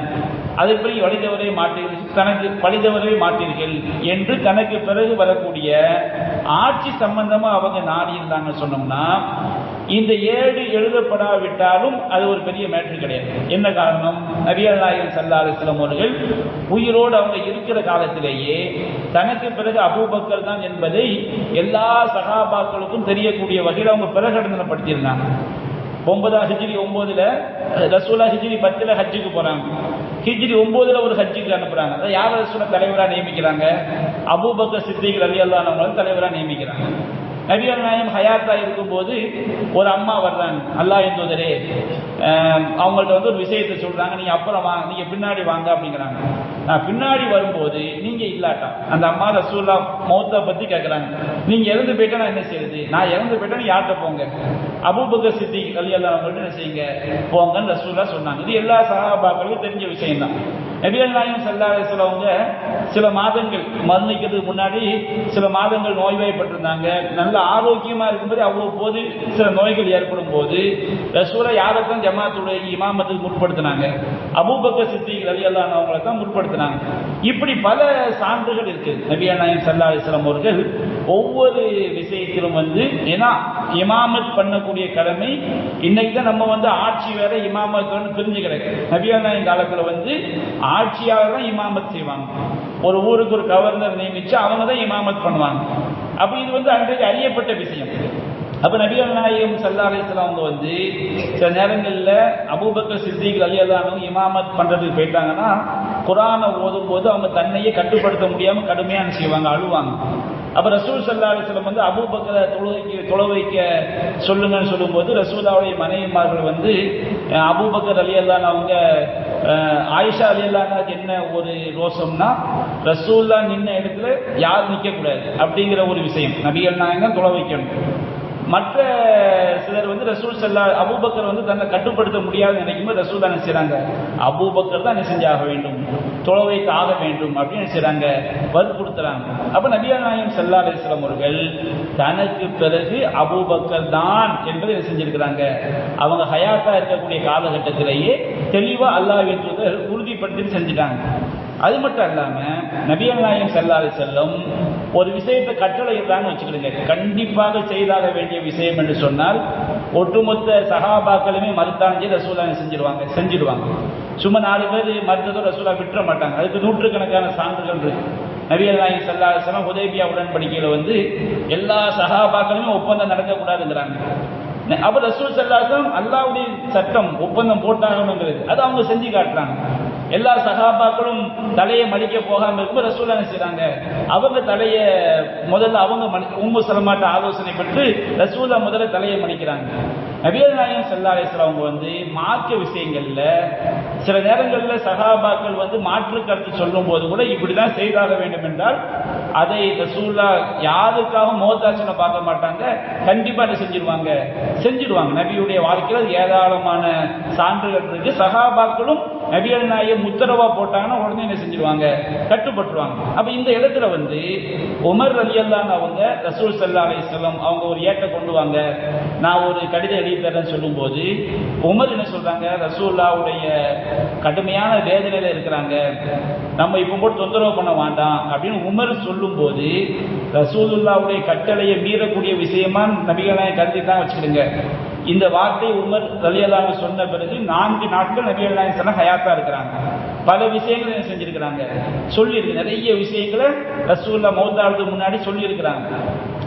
அதன்படி வழிதவரே மாட்டீர்கள்? தனக்கு வழிதவரவே மாட்டீர்கள். என்று தனக்கு பிறகு வரக்கூடிய ஆட்சி சம்பந்தமாக அவங்க நாடி இருந்தாங்க சொன்னோம்னா இந்த ஏடு எழுதப்படாவிட்டாலும் அது ஒரு பெரிய மேட்ரு கிடையாது. என்ன காரணம்? நபியல் நாயகம் சல்லா அலிஸ்லாம் அவர்கள் உயிரோடு அவங்க இருக்கிற காலத்திலேயே தனக்கு பிறகு அபூபக்கர் தான் என்பதை எல்லா சகாபாக்களுக்கும் தெரியக்கூடிய வகையில் அவங்க பிரகடனப்படுத்தியிருந்தாங்க ஒன்பதா ஹிஜ்ரி ஒன்பதுல ரசூலா ஹிஜ்ரி பத்துல ஹஜ்ஜுக்கு போறாங்க. ஹிஜ்ரி ஒன்பதுல ஒரு ஹஜ்ஜுக்கு அனுப்புறாங்க. அதான் யார் ரசூலா தலைவரா நியமிக்கிறாங்க? அபூபக்கர் சித்திக் அலி அல்லானவங்களும் தலைவரா நியமிக்கிறாங்க. நபிகள் நாயம் ஹயாத்தா இருக்கும்போது ஒரு அம்மா வர்றாங்க. அல்லா என்பதரே அவங்கள்ட்ட வந்து ஒரு விஷயத்தை சொல்றாங்க. நீங்க அப்புறம் வாங்க நீங்க பின்னாடி வாங்க அப்படிங்கிறாங்க. நான் பின்னாடி வரும்போது நீங்க இல்லாட்டா? அந்த அம்மா ரசூல்லா மௌத்த பத்தி கேட்கிறாங்க நீங்க இறந்து போயிட்டா நான் என்ன செய்யுது நான் இறந்து போயிட்டேன்னு யார்கிட்ட போங்க? அபூபக்கர் சித்தி கல்யாணம் என்ன செய்யுங்க? போங்கன்னு ரசூல்லா சொன்னாங்க. இது எல்லா சகாபாக்களுக்கும் தெரிஞ்ச விஷயம் தான் நபிகள் நாயம் செல்லாத அவங்க சில மாதங்கள் மரணிக்கிறதுக்கு முன்னாடி சில மாதங்கள் நோய்வாய்ப்பட்டிருந்தாங்க. நல்ல ஆரோக்கியமா இருக்கும்போது அவ்வளவு சில நோய்கள் ஏற்படும் போது ரசூலை யாரைத்தான் ஜமாத்துடைய இமாமத்துக்கு முற்படுத்தினாங்க. அபூபக்க சித்தி ரவி தான் முற்படுத்தினாங்க. இப்படி பல சான்றுகள் இருக்குது நபியா நாயம் செல்லாத சிலம் அவர்கள் ஒவ்வொரு விஷயத்திலும் வந்து ஏன்னா இமாமத் பண்ணக்கூடிய கடமை இன்னைக்கு தான் நம்ம வந்து ஆட்சி வேற இமாமத் தெரிஞ்சுக்கிறேன் கிடக்கு நபியா காலத்தில் வந்து ஆட்சியாளர் தான் இமாமத் செய்வாங்க. ஒரு ஊருக்கு ஒரு கவர்னர் நியமிச்சு அவங்க தான் இமாமத் பண்ணுவாங்க. அப்ப இது வந்து அன்றைக்கு அறியப்பட்ட விஷயம். அப்ப நபிகள் நாயகம் சல்லா அலிஸ்லாம் அவங்க வந்து சில நேரங்களில் அபூபக்கர் சித்திக் அலி அல்லானவங்க இமாமத் பண்றதுக்கு போயிட்டாங்கன்னா குரானை ஓதும் போது அவங்க தன்னையே கட்டுப்படுத்த முடியாம கடுமையான செய்வாங்க? அழுவாங்க. அப்ப ரசூல் சல்லா அலிஸ்லம் வந்து அபூபக்கரை தொழுகைக்கு தொலை வைக்க சொல்லுங்கன்னு சொல்லும்போது ரசூலாவுடைய மனைவிமார்கள் வந்து அபூபக்கர் அலி அல்லான் அவங்க ஆயிஷா அலி அல்லானாக்கு என்ன ஒரு ரோஷம்னா ரசூல்லா நின்ன இடத்துல யார் நிற்கக்கூடாது அப்படிங்கிற ஒரு விஷயம். நபிகள் நாயகம் தொலை வைக்கணும். மற்ற சிலர் வந்து ரசூல் செல்லா அபூபக்கர் வந்து தன்னை கட்டுப்படுத்த முடியாது நினைக்கும்போது ரசூல் தான் செய்றாங்க. அபூபக்கர் தான் என்ன செஞ்சாக வேண்டும்? தொலைவைக்கு ஆக வேண்டும் அப்படின்னு செய்றாங்க? வற்புறுத்துறாங்க அப்போ நபியா நாயம் செல்லா அலிஸ்லாம் அவர்கள் தனக்கு பிறகு அபூபக்கர் தான் என்பதை என்ன செஞ்சிருக்கிறாங்க? அவங்க ஹயாத்தா இருக்கக்கூடிய காலகட்டத்திலேயே தெளிவாக அல்லாஹ் உறுதிப்படுத்தி செஞ்சுட்டாங்க? அது மட்டும் இல்லாம நபிகள் நாயகம் செல்லாது செல்லும் ஒரு விஷயத்தை கட்டளை இருந்தான்னு வச்சுக்கிடுங்க கண்டிப்பாக செய்தாக வேண்டிய விஷயம் என்று சொன்னால் ஒட்டுமொத்த சகாபாக்களுமே மறுத்தாஞ்சி ரசூலா செஞ்சிருவாங்க செஞ்சிருவாங்க. சும்மா நாலு பேர் மறுத்ததோ ரசூலா விட்டுற மாட்டாங்க. அதுக்கு நூற்றுக்கணக்கான சான்றுகள் இருக்கு. நபிகள் நாயகம் செல்லா செல்லம் உடன்படிக்கையில் வந்து எல்லா சகாபாக்களுமே ஒப்பந்தம் நடக்கக்கூடாதுங்கிறாங்க. அப்ப ரசூல் சல்லாசம் அல்லாவுடைய சட்டம் ஒப்பந்தம் போட்டாகணுங்கிறது. அது அவங்க செஞ்சு காட்டுறாங்க. எல்லா சகாபாக்களும் தலையை மடிக்க போகாம இருக்கும் ரசூல் என்ன அவங்க தலைய முதல்ல அவங்க உம்மு சலமாட்ட ஆலோசனை பெற்று ரசூலா முதல்ல தலையை மடிக்கிறாங்க. நபியல் நாயகம் செல்லா அவங்க வந்து மார்க்க விஷயங்கள்ல சில நேரங்களில் சகாபாக்கள் வந்து மாற்று கருத்து சொல்லும் போது கூட இப்படிதான் செய்தாக வேண்டும் என்றால் அதை ரசூல்லா யாருக்காக மோதாசனை பார்க்க மாட்டாங்க. கண்டிப்பா என்ன செஞ்சிருவாங்க. செஞ்சிருவாங்க நபியுடைய வாழ்க்கையில் ஏராளமான சான்றுகள் இருக்கு. சகாபாக்களும் நபிகள் நாயை முத்தரவா போட்டாங்கன்னா உடனே என்ன செஞ்சிருவாங்க? கட்டுப்பட்டுருவாங்க. அப்ப இந்த இடத்துல வந்து உமர் அலியல்லான் அவங்க ரசூல் சல்லா அலிஸ்லாம் அவங்க ஒரு ஏட்டை கொண்டு வாங்க. நான் ஒரு கடிதம் எழுதி தரேன்னு சொல்லும்போது உமர் என்ன சொல்றாங்க? ரசூல்லாவுடைய கடுமையான வேதனையில் இருக்கிறாங்க. நம்ம இப்போ போட்டு தொந்தரவு பண்ண வேண்டாம் அப்படின்னு உமர் சொல்லும்போது ரசூலுல்லாவுடைய கட்டளையை மீறக்கூடிய விஷயமா நபிகளாய் கருதி தான் வச்சுக்கிடுங்க. இந்த வார்த்தை உமர் ரலியல்லாஹு சொன்ன பிறகு நான்கு நாட்கள் நபிகளாய் சொன்ன ஹயாத்தா இருக்கிறாங்க. பல விஷயங்களை என்ன செஞ்சிருக்கிறாங்க? சொல்லியிருக்கு. நிறைய விஷயங்களை ரசூல்லா மௌத்தாளுக்கு முன்னாடி சொல்லியிருக்கிறாங்க.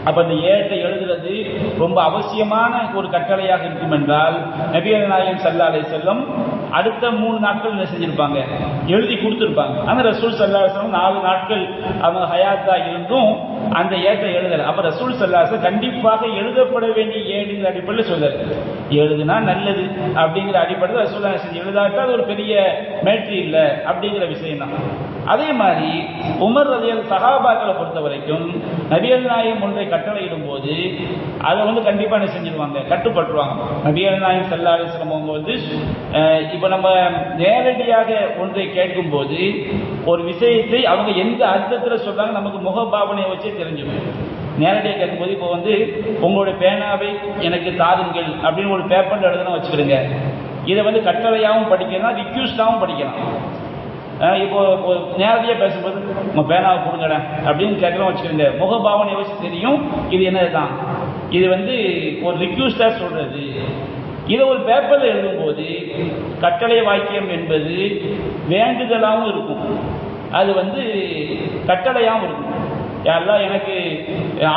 அப்ப இந்த ஏட்டை எழுதுறது ரொம்ப அவசியமான ஒரு கட்டளையாக இருக்கும் என்றால் நபிகள் நாயகம் சல்லா அலை செல்லம் அடுத்த மூணு நாட்கள் என்ன செஞ்சிருப்பாங்க? எழுதி கொடுத்துருப்பாங்க. ஆனால் ரசூல் சல்லா நாலு நாட்கள் அவங்க ஹயாத்தா இருந்தும் அந்த ஏற்ற எழுதல. அப்ப ரசூல் சல்லாச கண்டிப்பாக எழுதப்பட வேண்டிய ஏடுங்கிற அடிப்படையில் சொல்றாரு. எழுதுனா நல்லது அப்படிங்கிற அடிப்படையில் ரசூல் செஞ்சு எழுதாட்டா அது ஒரு பெரிய மேட்ரி இல்லை அப்படிங்கிற விஷயம் தான். அதே மாதிரி உமர் ரதியல் சகாபாக்களை பொறுத்த வரைக்கும் நபியல் நாயம் ஒன்றை கட்டளையிடும் போது அதை வந்து கண்டிப்பா என்ன செஞ்சிருவாங்க? கட்டுப்பட்டுருவாங்க நபியல் நாயம் செல்லாலே அவங்க வந்து இப்போ நம்ம நேரடியாக ஒன்றை கேட்கும் போது ஒரு விஷயத்தை அவங்க எந்த அர்த்தத்தில் சொல்றாங்க நமக்கு முகபாவனையை வச்சே தெரிஞ்சுக்கும் நேரடியாக கேட்கும்போது இப்போ வந்து உங்களுடைய பேனாவை எனக்கு தாருங்கள் அப்படின்னு ஒரு பேப்பர் எழுதணும் வச்சுக்கிடுங்க. இதை வந்து கட்டளையாகவும் படிக்கலாம் ரிக்யூஸ்டாகவும் படிக்கலாம். இப்போ நேரடியாக பேசும்போது உங்கள் பேனாவை கொடுங்கடா அப்படின்னு கேட்கலாம் வச்சுக்கோங்க முகபாவனை வச்சு தெரியும் இது என்னது தான் இது வந்து ஒரு ரிக்யூஸ்டாக சொல்கிறது இதை ஒரு பேப்பரில் எழுதும்போது கட்டளை வாக்கியம் என்பது வேண்டுதலாகவும் இருக்கும். அது வந்து கட்டளையாகவும் இருக்கும். யாரெல்லாம் எனக்கு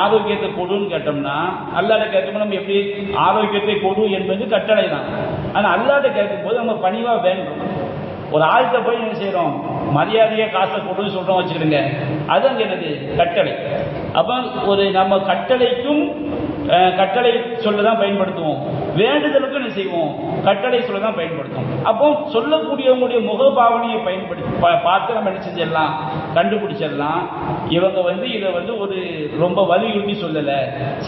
ஆரோக்கியத்தை கொடுன்னு கேட்டோம்னா அல்லாத கேட்கும்போது நம்ம எப்படி ஆரோக்கியத்தை கொடு என்பது கட்டளை தான் ஆனால் அல்லாத கேட்கும்போது நம்ம பணிவாக வேண்டும் ஒரு ஆழ்த்த போய் என்ன செய்கிறோம் மரியாதையாக காசை கொடுன்னு சொல்கிறோம் வச்சுக்கிடுங்க அது அங்கே என்னது? கட்டளை. அப்போ ஒரு நம்ம கட்டளைக்கும் கட்டளை சொல்ல தான் பயன்படுத்துவோம். வேண்டுதலுக்கும் என்ன செய்வோம்? கட்டளை சொல்ல தான் பயன்படுத்துவோம். அப்போ சொல்லக்கூடியவங்களுடைய முகபாவனையை பயன்படுத்தி பார்த்து நம்ம என்ன செஞ்சிடலாம்? கண்டுபிடிச்சிடலாம். இவங்க வந்து இதை வந்து ஒரு ரொம்ப வலியுறுத்தி சொல்லலை.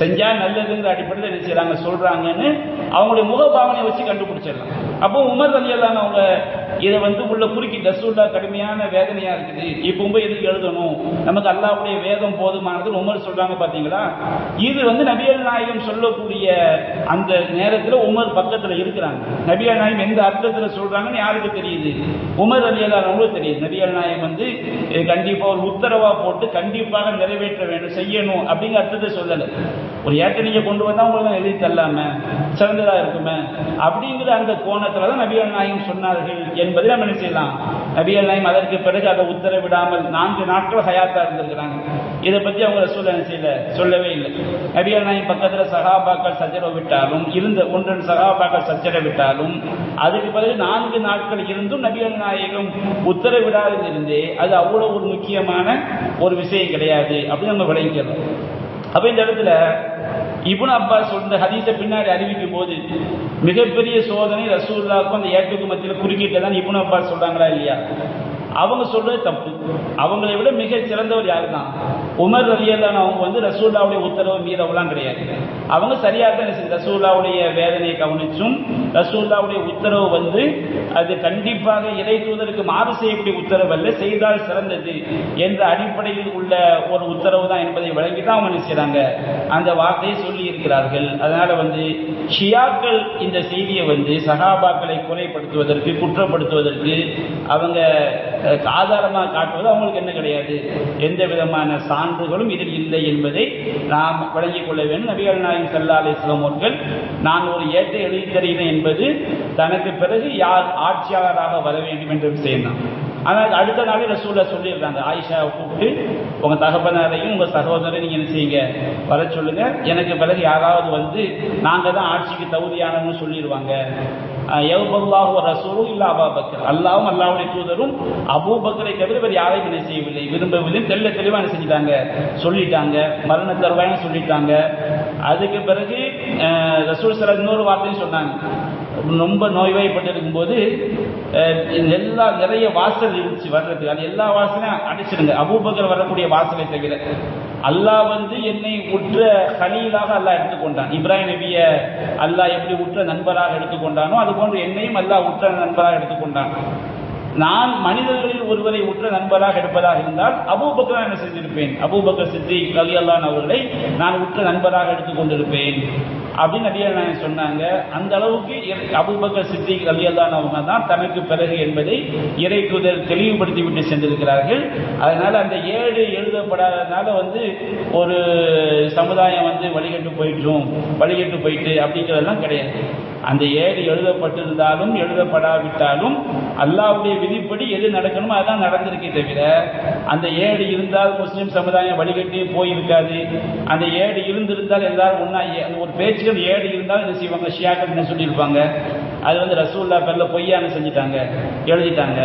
செஞ்சா நல்லதுங்கிற அடிப்படையில் என்ன செய்கிறாங்க சொல்றாங்கன்னு அவங்களுடைய முகபாவனையை வச்சு கண்டுபிடிச்சிடலாம். அப்போ உமர் அலி அவங்க இதை வந்து உள்ள குறுக்கி ரசூல்லா கடுமையான வேதனையா இருக்குது. இப்போ போய் எதுக்கு எழுதணும்? நமக்கு அல்லாவுடைய வேதம் போதுமானது உமர் சொல்றாங்க பாத்தீங்களா? இது வந்து நபியல் நாயகம் சொல்லக்கூடிய அந்த நேரத்தில் உமர் பக்கத்துல இருக்கிறாங்க. நபியல் நாயகம் எந்த அர்த்தத்தில் சொல்றாங்கன்னு யாருக்கு தெரியுது? உமர் அலி அல்லாஹ் தெரியுது. நபியல் நாயகம் வந்து கண்டிப்பாக ஒரு உத்தரவா போட்டு கண்டிப்பாக நிறைவேற்ற வேண்டும் செய்யணும் அப்படிங்கிற அர்த்தத்தை சொல்லலை. ஒரு ஏற்ற நீங்கள் கொண்டு வந்தால் உங்களுக்கு எழுதி தள்ளாம சிறந்ததாக இருக்குமே? அப்படிங்கிற அந்த கோணத்தில் தான் நபிகள் நாயகம் சொன்னார்கள் என்பதை நம்ம என்ன செய்யலாம்? நபிகள் நாயம் அதற்கு பிறகு அதை உத்தரவிடாமல் நான்கு நாட்கள் ஹயாத்தாக இருந்திருக்கிறாங்க. இதை பற்றி அவங்க ரசூல் என்ன செய்யல? சொல்லவே இல்லை. நபிகள் நாயம் பக்கத்தில் சகாபாக்கள் சச்சரவு விட்டாலும் இருந்த ஒன்றன் சகாபாக்கள் சச்சரவு விட்டாலும் அதுக்கு பிறகு நான்கு நாட்கள் இருந்தும் நபிகள் நாயகம் உத்தரவிடாதது இருந்தே அது அவ்வளோ ஒரு முக்கியமான ஒரு விஷயம் கிடையாது அப்படின்னு நம்ம விளங்கிக்கிறோம். அப்போ இந்த இடத்துல இபுன் அப்பாஸ் சொல்ற ஹதீஸை பின்னாடி அறிவிக்கும் போது மிகப்பெரிய சோதனை ரசூல்லாவுக்கும் அந்த ஏற்றுக்கு மத்தியில் குறுக்கிட்டு தான் இபுன் அப்பாஸ் சொல்றாங்களா இல்லையா? அவங்க சொல்றது தப்பு. அவங்களை விட மிக சிறந்தவர் யாரு தான் உமர் ரலியல்லான அவங்க வந்து ரசூல்லாவுடைய உத்தரவு மீறவெல்லாம் கிடையாது. அவங்க சரியாக தான் ரசூல்லாவுடைய வேதனையை கவனிச்சும் ரசூல்லாவுடைய உத்தரவு வந்து அது கண்டிப்பாக இறை தூதருக்கு மாறு செய்யக்கூடிய உத்தரவு அல்ல செய்தால் சிறந்தது என்ற அடிப்படையில் உள்ள ஒரு உத்தரவு தான் என்பதை வழங்கி தான் அவங்க செய்கிறாங்க அந்த வார்த்தையை சொல்லி இருக்கிறார்கள். அதனால வந்து ஷியாக்கள் இந்த செய்தியை வந்து சகாபாக்களை குறைப்படுத்துவதற்கு குற்றப்படுத்துவதற்கு அவங்க ஆதாரமாக காட்டுவது அவங்களுக்கு என்ன கிடையாது? எந்த விதமான சான்றுகளும் இதில் இல்லை என்பதை நாம் வழங்கிக் கொள்ள வேண்டும். நபிகள் நாயகம் செல்லா அலிஸ்லாம் அவர்கள் நான் ஒரு ஏற்றை எழுதி தருகிறேன் என்பது தனக்கு பிறகு யார் ஆட்சியாளராக வர வேண்டும் என்று விஷயம் தான். ஆனால் அடுத்த நாளே ரசூல்லா சொல்லிடுறாங்க ஆயிஷாவை கூப்பிட்டு உங்கள் தகப்பனாரையும் உங்கள் சகோதரரையும் நீங்கள் என்ன செய்யுங்க? வர சொல்லுங்கள் எனக்கு பிறகு யாராவது வந்து நாங்கள் தான் ஆட்சிக்கு தகுதியானவங்க சொல்லிடுவாங்க. எவ்வளவு ரசூலும் இல்ல அபாபக்கர் அல்லாவும் அல்லாவுடைய தூதரும் அபூபக்கரை தவிர வேறு யாரையும் என்ன செய்யவில்லை. விரும்பவில்லை. தெல்ல தெளிவாக என்ன செஞ்சிட்டாங்க? சொல்லிட்டாங்க. மரண தருவாயின்னு சொல்லிட்டாங்க. அதுக்கு பிறகு ரசூல் சில இன்னொரு வார்த்தையும் சொன்னாங்க. ரொம்ப நோய்வாய்ப்பட்டிருக்கும் போது எல்லா நிறைய வாசல் இருந்துச்சு வர்றதுக்கு. அது எல்லா வாசலையும் அடிச்சிடுங்க அபூபக்கர் வரக்கூடிய வாசலை தவிர. அல்லாஹ் வந்து என்னை உற்ற கலீலாக அல்லாஹ் எடுத்துக்கொண்டான். இப்ராஹிம் நபிய அல்லாஹ் எப்படி உற்ற நண்பராக எடுத்துக்கொண்டானோ அதுபோன்று என்னையும் அல்லாஹ் உற்ற நண்பராக எடுத்துக்கொண்டான். நான் மனிதர்களில் ஒருவரை உற்ற நண்பராக எடுப்பதாக இருந்தால் அபூபக்கர் என்ன செய்திருப்பேன் அபூபக்கர் சித்தி கலியல்லான் அவர்களை நான் உற்ற நண்பராக எடுத்துக் கொண்டிருப்பேன் அப்படின்னு நபிகள் நாயகம் சொன்னாங்க. அந்த அளவுக்கு இறை- அபூபக்கர் சித்தி கலியல்லான் தான் தனக்கு பிறகு என்பதை இறை தூதர் தெளிவுபடுத்தி விட்டு சென்றிருக்கிறார்கள். அதனால் அந்த ஏழு எழுதப்படாததுனால வந்து ஒரு சமுதாயம் வந்து வழிகட்டு போயிட்டும் வழிகட்டு போயிட்டு அப்படிங்கிறதெல்லாம் கிடையாது. அந்த ஏடு எழுதப்பட்டிருந்தாலும் எழுதப்படாவிட்டாலும் அல்லாவுடைய விதிப்படி எது நடக்கணுமோ அதான் நடந்திருக்கே தவிர அந்த ஏடு இருந்தால் முஸ்லீம் சமுதாயம் வழிகட்டி போயிருக்காது. அந்த ஏடு இருந்திருந்தால் எல்லாரும் ஒன்றா அந்த ஒரு பேச்சு ஏடு இருந்தால் என்ன செய்வாங்க? ஷியாக்கள் என்ன சொல்லியிருப்பாங்க? அது வந்து ரசூல்லா பேரில் பொய்யான செஞ்சுட்டாங்க எழுதிட்டாங்க.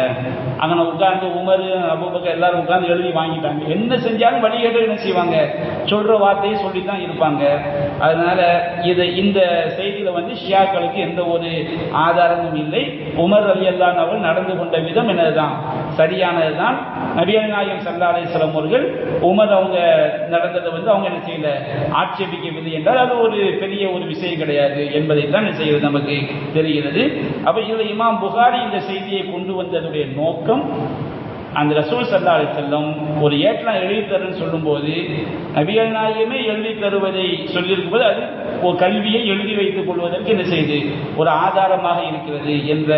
அங்கே உட்கார்ந்து உமர் அபூபக்கர் எல்லாரும் உட்கார்ந்து எழுதி வாங்கிட்டாங்க. என்ன செஞ்சாலும் வழிகேட்டு என்ன செய்வாங்க? சொல்ற வார்த்தையை சொல்லி தான் இருப்பாங்க. அதனால இது இந்த செய்தியில வந்து ஷியாக்களுக்கு எந்த ஒரு ஆதாரமும் இல்லை. உமர் அலி அல்லான் அவர்கள் நடந்து கொண்ட விதம் என்னதுதான்? சரியானதுதான். நபிகள் நாயகம் சல்லா அலிஸ்லாம் அவர்கள் உமர் அவங்க நடந்ததை வந்து அவங்க என்ன செய்யல? ஆட்சேபிக்கவில்லை என்றால் அது ஒரு பெரிய ஒரு விஷயம் கிடையாது என்பதை தான் என்ன செய்வது நமக்கு தெரிகிறது அப்ப இதுல இமாம் புகாரி இந்த செய்தியை கொண்டு வந்ததுடைய நோக்கம் அந்த ரசூல் சல்லா அலி செல்லம் ஒரு ஏற்றம் எழுதி தருன்னு சொல்லும்போது நபிகள் நாயகமே எழுதி தருவதை சொல்லியிருக்கும் போது அது ஒரு கல்வியை எழுதி வைத்துக் கொள்வதற்கு என்ன செய்து ஒரு ஆதாரமாக இருக்கிறது என்ற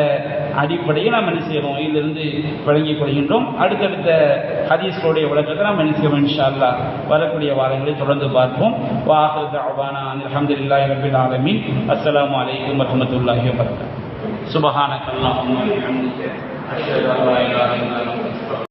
அடிப்படையை நாம் என்ன செய்கிறோம் இதிலிருந்து வழங்கிக் கொள்கின்றோம். அடுத்தடுத்த ஹதீஸ்களுடைய விளக்கத்தை நாம் என்ன செய்வோம்? இன்ஷா அல்லாஹ் வரக்கூடிய வாரங்களை தொடர்ந்து பார்ப்போம். வாஹர் தஅவானா அல்ஹம்துலில்லாஹி ரப்பில் ஆலமீன். அஸ்ஸலாமு அலைக்கும் வரஹ்மத்துல்லாஹி வபரகாத்துஹு. சுபஹானக அல்லாஹும்ம اشهد ان لا اله الا انت